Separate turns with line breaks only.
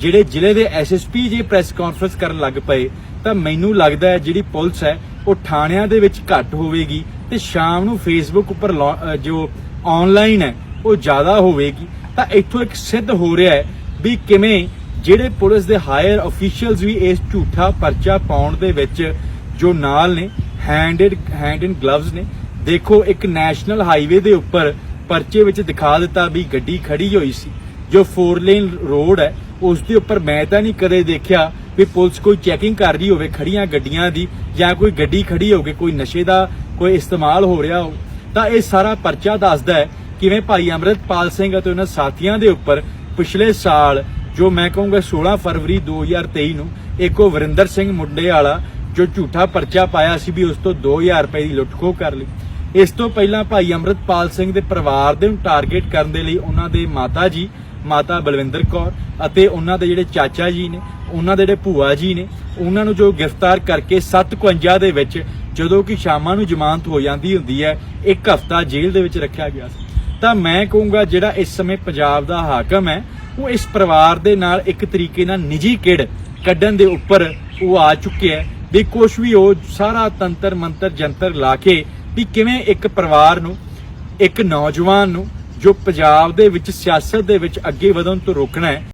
ਜਿਹੜੇ ਜ਼ਿਲ੍ਹੇ ਦੇ ਐਸਐਸਪੀ ਜੇ ਪ੍ਰੈਸ ਕਾਨਫਰੰਸ ਕਰਨ ਲੱਗ ਪਏ, ਤਾਂ ਮੈਨੂੰ ਲੱਗਦਾ ਹੈ ਜਿਹੜੀ ਪੁਲਿਸ ਹੈ, ਉਹ ਥਾਣਿਆਂ ਦੇ ਵਿੱਚ ਘੱਟ ਹੋਵੇਗੀ ਤੇ ਸ਼ਾਮ ਨੂੰ ਫੇਸਬੁੱਕ ਉੱਪਰ ਲਾ- ਜੋ ਆਨਲਾਈਨ ਹੈ, ਉਹ ਜ਼ਿਆਦਾ ਹੋਵੇਗੀ। ਤਾਂ ਇੱਥੋਂ ਇੱਕ ਸਿੱਧ ਹੋ ਰਿਹਾ ਹੈ ਵੀ ਕਿਵੇਂ ਜਿਹੜੇ ਪੁਲਿਸ ਦੇ ਹਾਇਰ ਅਫੀਸ਼ੀਅਲਸ ਵੀ ਇਸ ਝੂਠਾ ਪਰਚਾ ਪਾਉਣ ਦੇ ਵਿੱਚ ਜੋ ਨਾਲ ਨੇ ਹੈਂਡਡ ਹੈਂਡ ਇਨ ਗਲਵਜ਼ ਨੇ, ਦੇਖੋ ਇੱਕ ਨੈਸ਼ਨਲ ਹਾਈਵੇ ਦੇ ਉੱਪਰ ਪਰਚੇ ਵਿੱਚ ਦਿਖਾ ਦਿੱਤਾ ਵੀ ਗੱਡੀ ਖੜੀ ਹੋਈ ਸੀ, ਜੋ 4 ਲੇਨ ਰੋਡ ਹੈ ਉਸ ਦੇ ਉੱਪਰ ਮੈਂ ਤਾਂ ਨਹੀਂ ਕਦੇ ਦੇਖਿਆ ਵੀ ਪੁਲਿਸ ਕੋਈ ਚੈਕਿੰਗ ਕਰ ਰਹੀ ਹੋਵੇ ਖੜੀਆਂ ਗੱਡੀਆਂ ਦੀ, ਜਾਂ ਕੋਈ ਗੱਡੀ ਖੜੀ ਹੋਵੇ, ਕੋਈ ਨਸ਼ੇ ਦਾ ਕੋਈ ਇਸਤੇਮਾਲ ਹੋ ਰਿਹਾ ਹੋ ਤਾਂ ਇਹ ਸਾਰਾ ਪਰਚਾ ਦੱਸਦਾ ਹੈ ਕਿਵੇਂ ਭਾਈ ਅਮਰਿਤਪਾਲ ਸਿੰਘ ਅਤੇ ਉਹਨਾਂ ਸਾਥੀਆਂ ਦੇ ਉੱਪਰ ਪਿਛਲੇ ਸਾਲ, ਜੋ ਮੈਂ ਕਹੂੰਗਾ 16 ਫਰਵਰੀ 2023 ਨੂੰ, ਇੱਕ ਵਰਿੰਦਰ ਸਿੰਘ ਮੁੰਡੇ ਵਾਲਾ, ਜੋ ਝੂਠਾ ਪਰਚਾ ਪਾਇਆ ਸੀ ਵੀ ਉਸ ਤੋਂ 2000 ਰੁਪਏ ਦੀ ਲੁੱਟਖੋ ਕਰ ਲਈ। ਇਸ ਤੋਂ ਪਹਿਲਾਂ ਭਾਈ ਅਮਰਿਤਪਾਲ ਸਿੰਘ ਦੇ ਪਰਿਵਾਰ ਦੇ ਨੂੰ ਟਾਰਗੇਟ ਕਰਨ ਦੇ ਲਈ ਉਹਨਾਂ ਦੇ ਮਾਤਾ ਜੀ ਮਾਤਾ ਬਲਵਿੰਦਰ ਕੌਰ ਅਤੇ ਉਹਨਾਂ ਦੇ ਜਿਹੜੇ ਚਾਚਾ ਜੀ ਨੇ, ਉਹਨਾਂ ਦੇ ਜਿਹੜੇ ਭੂਆ ਜੀ ਨੇ, ਉਹਨਾਂ ਨੂੰ ਜੋ ਗ੍ਰਿਫਤਾਰ ਕਰਕੇ 751 ਦੇ ਵਿੱਚ ਜਦੋਂ ਕਿ ਸ਼ਾਮਾਂ ਨੂੰ ਜ਼ਮਾਨਤ ਹੋ ਜਾਂਦੀ ਹੁੰਦੀ ਹੈ, ਇੱਕ ਹਫ਼ਤਾ ਜੇਲ੍ਹ ਦੇ ਵਿੱਚ ਰੱਖਿਆ ਗਿਆ ਸੀ। ਤਾਂ ਮੈਂ ਕਹੂੰਗਾ ਜਿਹੜਾ ਇਸ ਸਮੇਂ ਪੰਜਾਬ ਦਾ ਹਾਕਮ ਹੈ, ਉਹ ਇਸ ਪਰਿਵਾਰ ਦੇ ਨਾਲ ਇੱਕ ਤਰੀਕੇ ਨਾਲ ਨਿੱਜੀ ਕਿੜ ਕੱਢਣ ਦੇ ਉੱਪਰ ਉਹ ਆ ਚੁੱਕਿਆ ਹੈ ਵੀ ਕੁਛ ਵੀ ਉਹ ਸਾਰਾ ਤੰਤਰ ਮੰਤਰ ਜੰਤਰ ਲਾ ਕੇ ਵੀ ਕਿਵੇਂ ਇੱਕ ਪਰਿਵਾਰ ਨੂੰ, ਇੱਕ ਨੌਜਵਾਨ ਨੂੰ ਜੋ ਪੰਜਾਬ ਦੇ ਵਿੱਚ ਸਿਆਸਤ ਦੇ ਵਿੱਚ ਅੱਗੇ ਵਧਣ ਤੋਂ ਰੋਕਣਾ ਹੈ